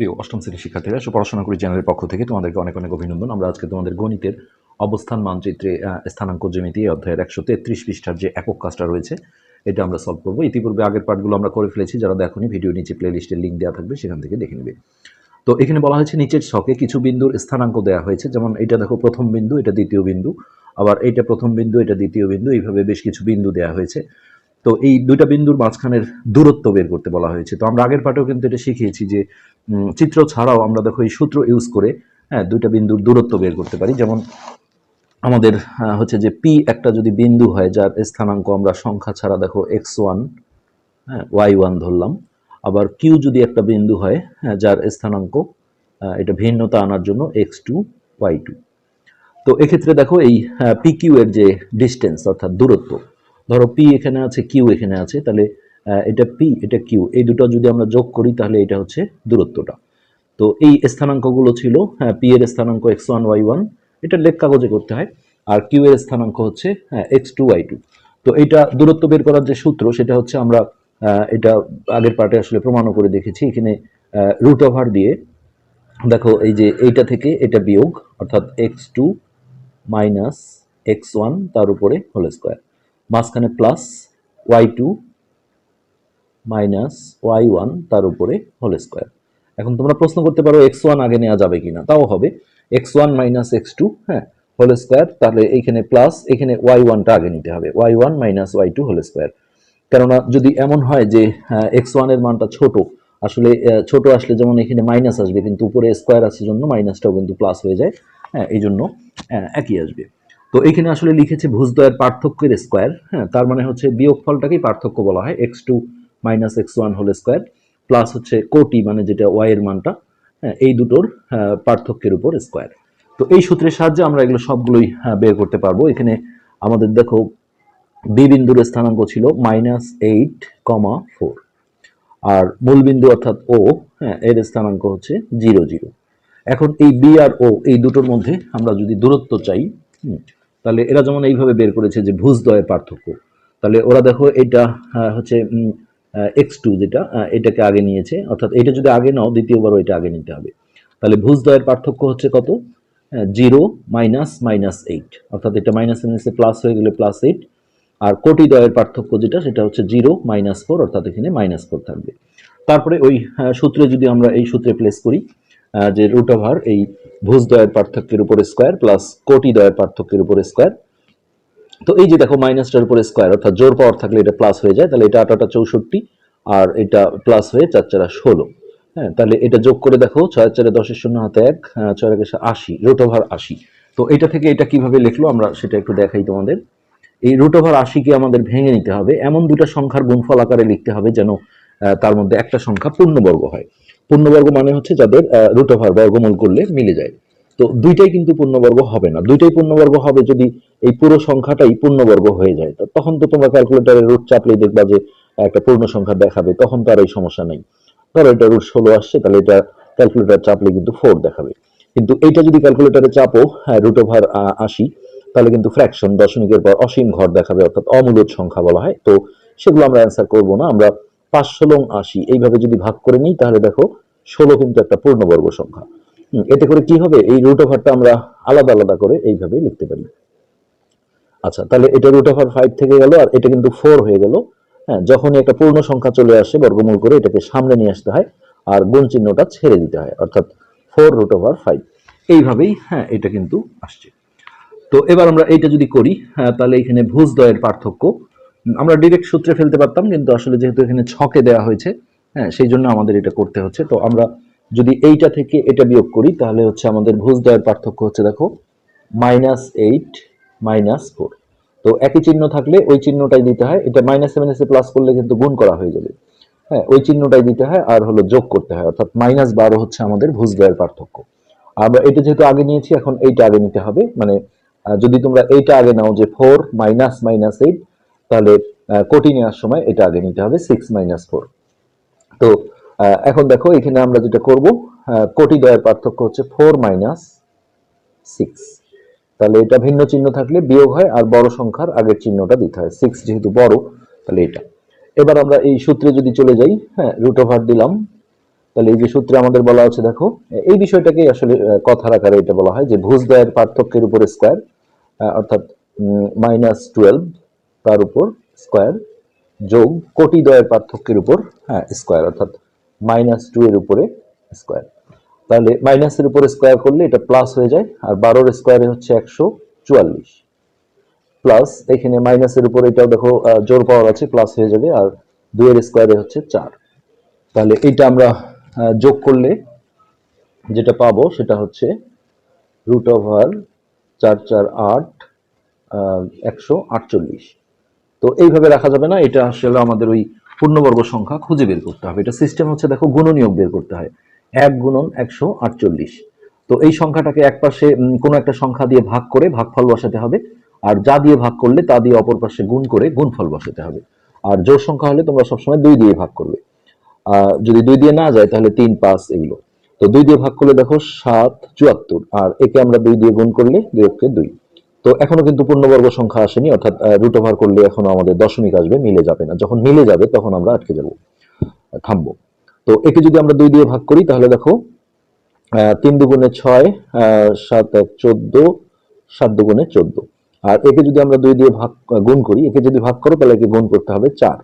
প্রিয় অষ্টম শ্রেণির শিক্ষার্থীরা পড়াশোনা করি চ্যানেলের পক্ষ থেকে তোমাদেরকে অনেক অনেক অভিনন্দন। আমরা আজকে তোমাদের গণিতের অবস্থান মানচিত্রে স্থানাঙ্ক জ্যামিতি অধ্যায়ের একশো তেত্রিশ পৃষ্ঠার যে একক কাজটা রয়েছে, এটা আমরা সলভ করব। ইতিপূর্বে আগের পার্টগুলো আমরা করে ফেলেছি, যারা দেখোনি ভিডিও নিচে প্লে লিস্টের লিঙ্ক দেওয়া থাকবে, সেখান থেকে দেখে নেবে। তো এখানে বলা হয়েছে নিচের ছকে কিছু বিন্দুর স্থানাঙ্ক দেওয়া হয়েছে, যেমন এটা দেখো প্রথম বিন্দু, এটা দ্বিতীয় বিন্দু, আবার এটা প্রথম বিন্দু, এটা দ্বিতীয় বিন্দু, এইভাবে বেশ কিছু বিন্দু দেওয়া হয়েছে। তো এই দুইটা বিন্দুর মাঝখানের দূরত্ব বের করতে বলা হয়েছে। তো আমরা আগের পাঠেও কিন্তু এটা শিখিয়েছি যে চিত্র ছাড়াও আমরা দেখো এই সূত্র ইউজ করে হ্যাঁ দুইটা বিন্দুর দূরত্ব বের করতে পারি। যেমন আমাদের হচ্ছে যে পি একটা যদি বিন্দু হয়, যার স্থানাঙ্ক আমরা সংখ্যা ছাড়া দেখো এক্স ওয়ান হ্যাঁ ওয়াই ওয়ান ধরলাম। আবার কিউ যদি একটা বিন্দু হয় হ্যাঁ যার স্থানাঙ্ক এটা ভিন্নতা আনার জন্য এক্স টু ওয়াই টু তো এক্ষেত্রে দেখো এই পি কিউ এর যে ডিস্টেন্স অর্থাৎ দূরত্ব ধরো পি এখানে আছে কিউ এখানে আছে, তাহলে এটা পি এটা কিউ এই দুটো যদি আমরা যোগ করি, তাহলে এটা হচ্ছে দূরত্বটা। তো এই স্থানাঙ্কগুলো ছিল হ্যাঁ পি এর স্থানাঙ্ক এক্স ওয়ান ওয়াই ওয়ান এটা লেখ কাগজে করতে হয়, আর কিউ এর স্থানাঙ্ক হচ্ছে হ্যাঁ এক্স টু ওয়াই টু তো এটা দূরত্ব বের করার যে সূত্র, সেটা হচ্ছে আমরা এটা আগের পার্টে আসলে প্রমাণও করে দেখেছি, এখানে রুট ওভার দিয়ে, দেখো এই যে এইটা থেকে এটা বিয়োগ, অর্থাৎ X two minus X one তার উপরে হোল স্কোয়ার মাঝখানে plus Y two minus Y one তার উপরে হোল স্কোয়ার এখন তোমরা প্রশ্ন করতে পারো এক্স ওয়ান আগে নেওয়া যাবে কিনা তাও হবে। X one minus X two হ্যাঁ হোল স্কোয়ার তাহলে এইখানে প্লাস এখানে ওয়াই ওয়ানটা আগে নিতে হবে। Y one minus Y two whole square কেননা যদি এমন হয় যে এক্স ওয়ানের মানটা ছোট আসলে ছোট আসলে যেমন এখানে মাইনাস আসবে কিন্তু উপরে স্কোয়ার আছে জন্য মাইনাসটাও কিন্তু প্লাস হয়ে যায়। হ্যাঁ এই জন্য আহ, একই আসবে। তো এখানে আসলে লিখেছে ভুজদ্বয়ের পার্থক্যের স্কোয়ার হ্যাঁ তার মানে হচ্ছে বিয়োগফলটাকেই পার্থক্য বলা হয় X two minus X one whole square plus হচ্ছে কোটি মানে যেটা ওয়াই এর মানটা হ্যাঁ এই দুটোর আহ, পার্থক্যের উপর স্কোয়ার তো এই সূত্রের সাহায্যে আমরা এগুলো সবগুলোই হ্যাঁ, বের করতে পারব। এখানে আমাদের দেখো বি বিন্দুর স্থানাঙ্ক ছিল মাইনাস এইট কমা ফোর আর মূলবিন্দু অর্থাৎ ও হ্যাঁ এর স্থানাঙ্ক হচ্ছে জিরো জিরো এখন এই বি আর ও এই দুটোর মধ্যে আমরা যদি দূরত্ব চাই তাহলে এরা যেমন এইভাবে বের করেছে যে ভুজদ্বয়ের পার্থক্য। তাহলে ওরা দেখো এটা হচ্ছে এক্স টু যেটা এটাকে আগে নিয়েছে, অর্থাৎ এটা যদি আগে নাও দ্বিতীয়বার এটা আগে নিতে হবে। তাহলে ভুজদ্বয়ের পার্থক্য হচ্ছে কত? Zero minus minus eight. অর্থাৎ এটা মাইনাস মাইনাসে প্লাস হয়ে গেলে প্লাস এইট। আর কোটি দ্বয়ের পার্থক্য যেটা, সেটা হচ্ছে জিরো মাইনাস ফোর, অর্থাৎ এখানে মাইনাস ফোর থাকবে। তারপরে ওই সূত্রে যদি আমরা এই সূত্রে প্লেস করি যে রুট ওভার এই ভুজ দ্বয়ের পার্থক্যের উপরে স্কোয়ার প্লাস কোটি দ্বয়ের পার্থক্যের উপরে স্কোয়ার তো এই যে দেখো মাইনাসটার উপরে স্কোয়ার অর্থাৎ জোর পাওয়ার থাকলে এটা প্লাস হয়ে যায়, তাহলে এটা আটাটা চৌষট্টি, আর এটা প্লাস হয়ে চার চারা ষোলো। হ্যাঁ তাহলে এটা যোগ করে দেখো, ছয় চারে দশের শূন্য হাতে এক ছয় একে আশি রুট ওভার আশি। তো এটা থেকে এটা কীভাবে লিখলো আমরা সেটা একটু দেখাই তোমাদের। এই রুট ওভার আশিকে আমাদের ভেঙে নিতে হবে, এমন দুটা সংখ্যার গুণফল আকারে লিখতে হবে যেন তার মধ্যে একটা সংখ্যা পূর্ণবর্গ হয়। পূর্ণবর্গ মানে হচ্ছে যাদের রুট ওভার বর্গমূল করলে মিলে যায়। তো দুইটাই কিন্তু পূর্ণবর্গ হবে না। দুইটাই পূর্ণবর্গ হবে যদি এই পুরো সংখ্যাটাই পূর্ণবর্গ হয়ে যায়। তো তখন তো তোমরা ক্যালকুলেটারে রুট চাপলেই দেখবা যে, একটা পূর্ণ সংখ্যা দেখাবে, তখন তো আর এই সমস্যা নেই। ধরো এটা রুট ষোলো আসছে, তাহলে এটা ক্যালকুলেটার চাপলে কিন্তু ফোর দেখাবে। কিন্তু এইটা যদি ক্যালকুলেটারে চাপো রুট ওভার আশি, তাহলে কিন্তু ফ্র্যাকশন দশমিকের পর অসীম ঘর দেখাবে, অর্থাৎ অমূলদ সংখ্যা বলা হয়। তো সেগুলো আমরা অ্যান্সার করব না। আমরা পাঁচশো লং আশি, এইভাবে যদি ভাগ করে নিই, তাহলে দেখো ষোলো কিন্তু একটা পূর্ণবর্গ সংখ্যা। এতে করে কি হবে? এই রুট ওভারটা আমরা আলাদা আলাদা করে এইভাবে লিখতে পারি। আচ্ছা তাহলে এটা রুট ওভার ফাইভ থেকে গেল আর এটা কিন্তু ফোর হয়ে গেল। হ্যাঁ যখনই একটা পূর্ণ সংখ্যা চলে আসে বর্গমূল করে এটাকে সামনে নিয়ে আসতে হয় আর গুণ চিহ্নটা ছেড়ে দিতে হয় অর্থাৎ ফোর রুট ওভার ফাইভ এইভাবেই হ্যাঁ এটা কিন্তু আসছে। তো এবার আমরা এইটা যদি করি হ্যাঁ, তাহলে এখানে ভুজদ্বয়ের পার্থক্য। আমরা ডিরেক্ট সূত্রে ফেলতে পারতাম কিন্তু আসলে যেহেতু এখানে ছকে দেওয়া হয়েছে হ্যাঁ সেই জন্য আমাদের এটা করতে হচ্ছে। তো আমরা যদি এইটা থেকে এটা বিয়োগ করি, তাহলে হচ্ছে আমাদের ভুজদ্বয়ের পার্থক্য হচ্ছে দেখো মাইনাস এইট মাইনাস ফোর তো একই চিহ্ন থাকলে ওই চিহ্নটাই দিতে হয়। এটা মাইনাসে মাইনাসে প্লাস করলে কিন্তু গুণ করা হয়ে যাবে। হ্যাঁ ওই চিহ্নটাই দিতে হয় আর হলো যোগ করতে হয়। অর্থাৎ মাইনাস বারো হচ্ছে আমাদের ভুজদ্বয়ের পার্থক্য। আমরা এটা যেহেতু আগে নিয়েছি, এখন এইটা আগে নিতে হবে। মানে যদি তোমরা এইটা আগে নাও যে ফোর মাইনাস মাইনাস এইট তাহলে কোটি নেওয়ার সময় এটা আগে নিতে হবে সিক্স মাইনাস ফোর তো এখন দেখো, এখানে আমরা যেটা করব কোটি দ্বয়ের পার্থক্য হচ্ছে ফোর মাইনাস সিক্স তাহলে এটা ভিন্ন চিহ্ন থাকলে বিয়োগ হয় আর বড় সংখ্যার আগের চিহ্নটা দিতে হয়। সিক্স যেহেতু বড়, তাহলে এটা। এবার আমরা এই সূত্রে যদি চলে যাই হ্যাঁ রুট ওভার দিলাম। তাহলে এই যে সূত্রে আমাদের বলা হচ্ছে দেখো, এই বিষয়টাকেই আসলে কথার আকারে এটা বলা হয় যে ভুজদ্বয়ের পার্থক্যের উপরে স্কোয়ার অর্থাৎ মাইনাস টুয়েলভ তার উপর স্কোয়ার যোগ কোটি দয়ের পার্থক্যের উপর হ্যাঁ স্কোয়ার অর্থাৎ মাইনাস টু এর উপরে স্কোয়ার তাহলে মাইনাসের উপরে স্কোয়ার করলে এটা প্লাস হয়ে যায়, আর বারোর স্কোয়ারে হচ্ছে একশো চুয়াল্লিশ। প্লাস এখানে মাইনাসের উপর এটাও দেখো জোর পাওয়ার আছে প্লাস হয়ে যাবে, আর দুইয়ের স্কোয়ারে হচ্ছে চার। তাহলে এটা আমরা যোগ করলে যেটা পাবো সেটা হচ্ছে রুট ওভার চার চার আট একশো আটচল্লিশ। তো এইভাবে রাখা যাবে না, এটা আসলে আমাদের ওই পূর্ণবর্গ সংখ্যা খুঁজে বের করতে হবে। এটা সিস্টেম হচ্ছে, দেখো, গুণনীয়ক বের করতে হয়। এক গুণন একশো আটচল্লিশ। তো এই সংখ্যাটাকে এক পাশে কোনো একটা সংখ্যা দিয়ে ভাগ করে ভাগফল বসাতে হবে, আর যা দিয়ে ভাগ করলে তা দিয়ে অপর পাশে গুণ করে গুণফল বসাতে হবে। আর জোর সংখ্যা হলে তোমরা সবসময় দুই দিয়ে ভাগ করবে। যদি দুই দিয়ে না যায়, তাহলে তিন, পাঁচ এগুলো। তো দুই দিয়ে ভাগ করলে দেখো সাত, চুয়াত্তর। আর একে আমরা দুই দিয়ে গুণ করলে দুই অক্ষে দুই। তো এখনও কিন্তু পূর্ণবর্গ সংখ্যা আসেনি, অর্থাৎ রুট ওভার করলে এখনও আমাদের দশমিক আসবে, মিলে যাবে না। যখন মিলে যাবে, তখন আমরা আটকে যাব থামবো। তো একে যদি আমরা দুই দিয়ে ভাগ করি, তাহলে দেখো তিন দুগুণে ছয় সাত এক চোদ্দ, সাত দুগুণে চোদ্দ। আর একে যদি আমরা দুই দিয়ে ভাগ গুণ করি, একে যদি ভাগ করো, তাহলে একে গুণ করতে হবে চার।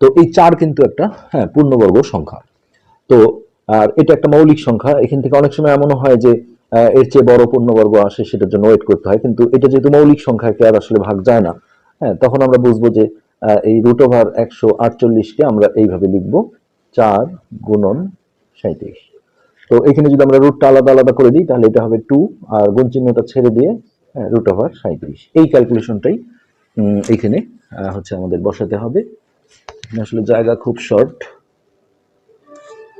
তো এই চার কিন্তু একটা হ্যাঁ পূর্ণবর্গ সংখ্যা। তো, আর এটা একটা মৌলিক সংখ্যা। এখান থেকে অনেক সময় এমনও হয় যে এর চেয়ে বড় পূর্ণবর্গ আসে সেটার জন্য ওয়েট করতে হয়। কিন্তু এটা যেহেতু মৌলিক সংখ্যাকে আর আসলে ভাগ যায় না হ্যাঁ তখন আমরা বুঝব যে এই রুট ওভার একশো আটচল্লিশকে আমরা এইভাবে লিখব চার গুণন সাঁত্রিশ তো এখানে যদি আমরা রুটটা আলাদা আলাদা করে দিই তাহলে এটা হবে টু আর গুণ চিহ্নটা ছেড়ে দিয়ে হ্যাঁ রুট ওভার সাঁত্রিশ এই ক্যালকুলেশনটাই উম, এইখানে হচ্ছে আমাদের বসাতে হবে। আসলে জায়গা খুব শর্ট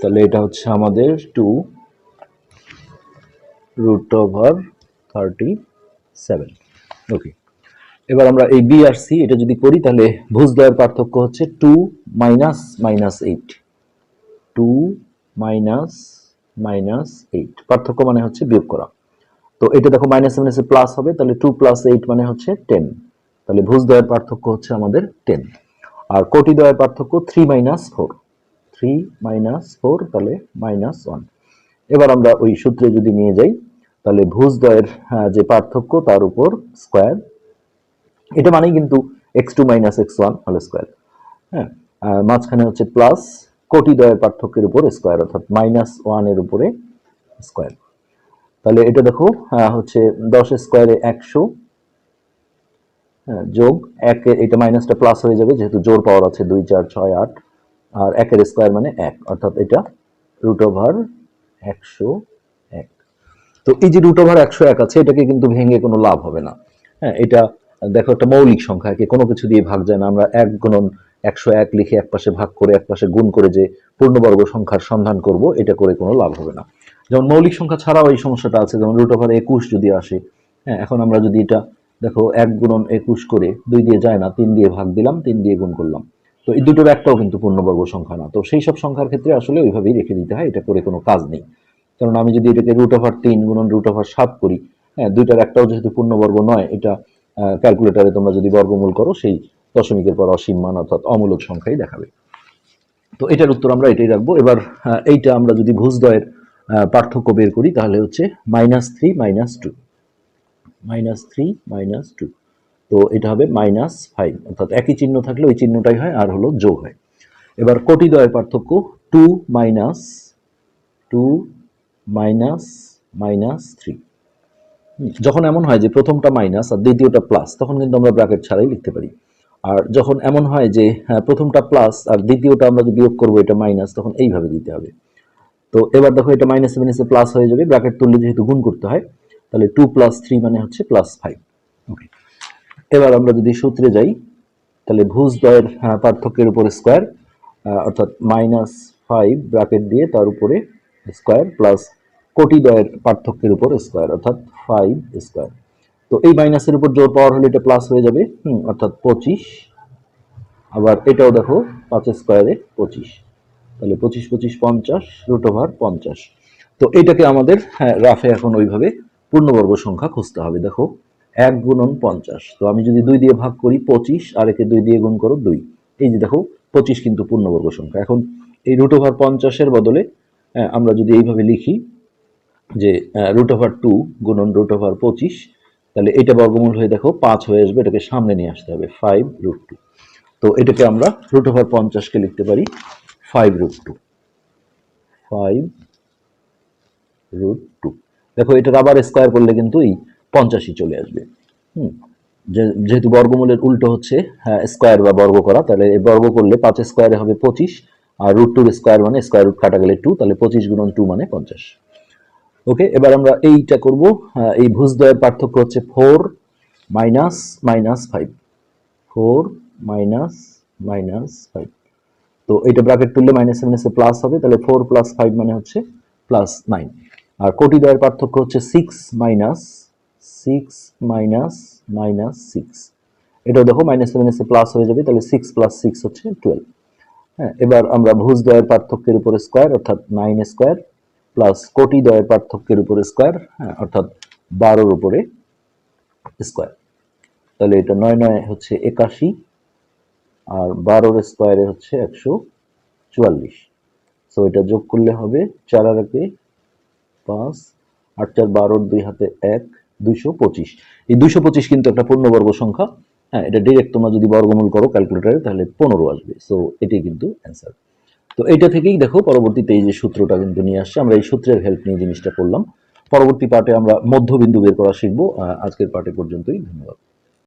তাহলে এটা হচ্ছে আমাদের two root over thirty seven okay এবার আমরা এই বি আর সি এটা যদি করি, তাহলে ভুজদ্বয়ের পার্থক্য হচ্ছে two minus minus eight two minus minus eight পার্থক্য মানে হচ্ছে বিয়োগ করা। তো এটা দেখো মাইনাস মাইনাসে প্লাস হবে, তাহলে টু প্লাস এইট মানে হচ্ছে টেন তাহলে ভুজদ্বয়ের পার্থক্য হচ্ছে আমাদের টেন আর কোটিদ্বয়ের পার্থক্য three minus four three minus four তাহলে মাইনাস ওয়ান এবার আমরা ওই সূত্রে যদি নিয়ে যাই তাহলে ভুজদ্বয়ের আহ, যে পার্থক্য তার উপর স্কোয়ার এটা মানেই কিন্তু X two minus X one whole square হ্যাঁ? মাঝখানে হচ্ছে প্লাস কোটিদ্বয়ের পার্থক্যের উপর স্কোয়ার অর্থাৎ মাইনাস ওয়ানের উপরে স্কোয়ার তাহলে এটা দেখো হচ্ছে দশ স্কোয়ারে একশো হ্যাঁ, যোগ একের এটা মাইনাসটা প্লাস হয়ে যাবে যেহেতু জোর পাওয়ার আছে দুই চার ছয় আট আর একের স্কোয়ার মানে এক অর্থাৎ এটা রুট ওভার একশো এক তো এই যে রুট ওভার একশো এক আছে, এটাকে কিন্তু ভেঙে কোনো লাভ হবে না। হ্যাঁ এটা দেখো একটা মৌলিক সংখ্যা, একে কোনো কিছু দিয়ে ভাগ যায় না। আমরা এক গুণন একশো এক লিখে এক পাশে ভাগ করে, এক পাশে গুণ করে যে পূর্ণবর্গ সংখ্যার সন্ধান করব, এটা করে কোনো লাভ হবে না। যেমন মৌলিক সংখ্যা ছাড়াও এই সমস্যাটা আছে, যেমন রুট ওভার একুশ যদি আসে হ্যাঁ এখন আমরা যদি এটা দেখো এক গুণন একুশ করে দুই দিয়ে যায় না, তিন দিয়ে ভাগ দিলাম, তিন দিয়ে গুণ করলাম। তো এই দুটোর একটাও কিন্তু পূর্ণবর্গ সংখ্যা না। তো সেই সব সংখ্যার ক্ষেত্রে আসলে ওইভাবেই রেখে দিতে হয়, এটা করে কোনো কাজ নেই। কারণ আমি যদি এটাকে রুট ওভার তিন গুণন রুট ওভার সাত করি হ্যাঁ দুইটার একটাও যেহেতু পূর্ণবর্গ নয় এটা ক্যালকুলেটারে তোমরা যদি বর্গমূল করো সেই দশমিকের পর অসীম মান অর্থাৎ অমূলক সংখ্যাই দেখাবে। তো এটার উত্তর আমরা এটাই রাখব। এবার এইটা আমরা যদি ভুজদ্বয়ের আহ, পার্থক্য বের করি তাহলে হচ্ছে minus three minus two minus three minus two তো এটা হবে মাইনাস ফাইভ অর্থাৎ একই চিহ্ন থাকলে ওই চিহ্নটাই হয় আর হলো যোগ হয়। এবার কোটিদ্বয়ের পার্থক্য two minus two minus minus three. যখন এমন হয় যে প্রথমটা মাইনাস আর দ্বিতীয়টা প্লাস তখন কিন্তু আমরা ব্র্যাকেট ছাড়াই লিখতে পারি। আর যখন এমন হয় যে হ্যাঁ, প্রথমটা প্লাস আর দ্বিতীয়টা আমরা যে বিয়োগ করব এটা মাইনাস তখন এইভাবে দিতে হবে। তো এবার দেখো এটা মাইনাস মাইনাসে প্লাস হয়ে যাবে ব্র্যাকেট তুললে যেহেতু গুণ করতে হয় তাহলে টু প্লাস থ্রি মানে হচ্ছে প্লাস ফাইভ। ওকে এবার আমরা যদি সূত্রে যাই তাহলে ভুজদ্বয়ের আহ, পার্থক্যের উপরে স্কোয়ার অর্থাৎ মাইনাস ফাইভ ব্র্যাকেট দিয়ে তার উপরে স্কোয়ার প্লাস কোটিদ্বয়ের পার্থক্যের উপর স্কোয়ার অর্থাৎ ফাইভ স্কোয়ার তো এই মাইনাসের উপর জোর পাওয়ার হলে এটা প্লাস হয়ে যাবে হুম, অর্থাৎ পঁচিশ। আবার এটাও দেখো পাঁচ স্কোয়ারে পঁচিশ। তাহলে পঁচিশ পঁচিশ পঞ্চাশ রুট ওভার পঞ্চাশ। তো এটাকে আমাদের হ্যাঁ, রাফে এখন ওইভাবে পূর্ণবর্গ সংখ্যা খুঁজতে হবে। দেখো এক গুণন পঞ্চাশ। তো আমি যদি দুই দিয়ে ভাগ করি পঁচিশ আর একে দুই দিয়ে গুণ করো দুই। এই যে দেখো পঁচিশ কিন্তু পূর্ণবর্গ সংখ্যা। এখন এই রুট ওভার পঞ্চাশের বদলে হ্যাঁ, আমরা যদি এইভাবে লিখি যে রুট ওভার টু গুণন রুট ওভার পঁচিশ, তাহলে এটা বর্গমূল হয়ে দেখো পাঁচ হয়ে আসবে, এটাকে সামনে নিয়ে আসতে হবে ফাইভ রুট টু তো এটাকে আমরা রুট ওভার পঞ্চাশকে লিখতে পারি five root two five root two দেখো এটার আবার স্কোয়ার করলে কিন্তু এই পঞ্চাশই চলে আসবে। হুম যেহেতু বর্গমূলের উল্টো হচ্ছে স্কোয়ার বা বর্গ করা, তাহলে বর্গ করলে পাঁচ স্কোয়ারে হবে পঁচিশ, আর রুট টুর স্কোয়ার মানে স্কোয়ার রুট কাটা গেলে টু তাহলে পঁচিশ গুণন টু মানে পঞ্চাশ। ওকে এবার আমরা এইটা করব এই ভুজদ্বয়ের পার্থক্য হচ্ছে four minus minus five four minus minus five তো এটা ব্র্যাকেট তুললে মাইনাস মাইনাসে প্লাস হবে, তাহলে ফোর প্লাস ফাইভ মানে হচ্ছে প্লাস নাইন আর কোটিদ্বয়ের পার্থক্য হচ্ছে six minus six minus minus six এটাও দেখো মাইনাস মাইনাসে প্লাস হয়ে যাবে, তাহলে সিক্স প্লাস সিক্স হচ্ছে টুয়েলভ হ্যাঁ এবার আমরা ভুজদ্বয়ের পার্থক্যের উপরে স্কোয়ার অর্থাৎ নাইন স্কোয়ার প্লাস কোটি দ্বয়ের পার্থক্যের উপরে স্কোয়ার হ্যাঁ অর্থাৎ বারোর উপরে স্কোয়ার তাহলে এটা নয় নয় হচ্ছে একাশি, আর বারোর স্কোয়ারে হচ্ছে একশো চুয়াল্লিশ। সো এটা যোগ করলে হবে চার আর একে পাঁচ, আট চার বারোর দুই হাতে এক, দুইশো পঁচিশ। এই দুইশো পঁচিশ কিন্তু একটা পূর্ণবর্গ সংখ্যা। হ্যাঁ এটা ডিরেক্ট তোমরা যদি বর্গমূল করো ক্যালকুলেটারে তাহলে পনেরো আসবে। সো এটাই কিন্তু অ্যান্সার তো এটা থেকেই দেখো পরবর্তীতে এই যে সূত্রটা কিন্তু নিয়ে আসছে। আমরা এই সূত্রের হেল্প নিয়ে জিনিসটা করলাম। পরবর্তী পার্টে আমরা মধ্যবিন্দু বের করা শিখব। আজকের পার্টে পর্যন্তই, ধন্যবাদ।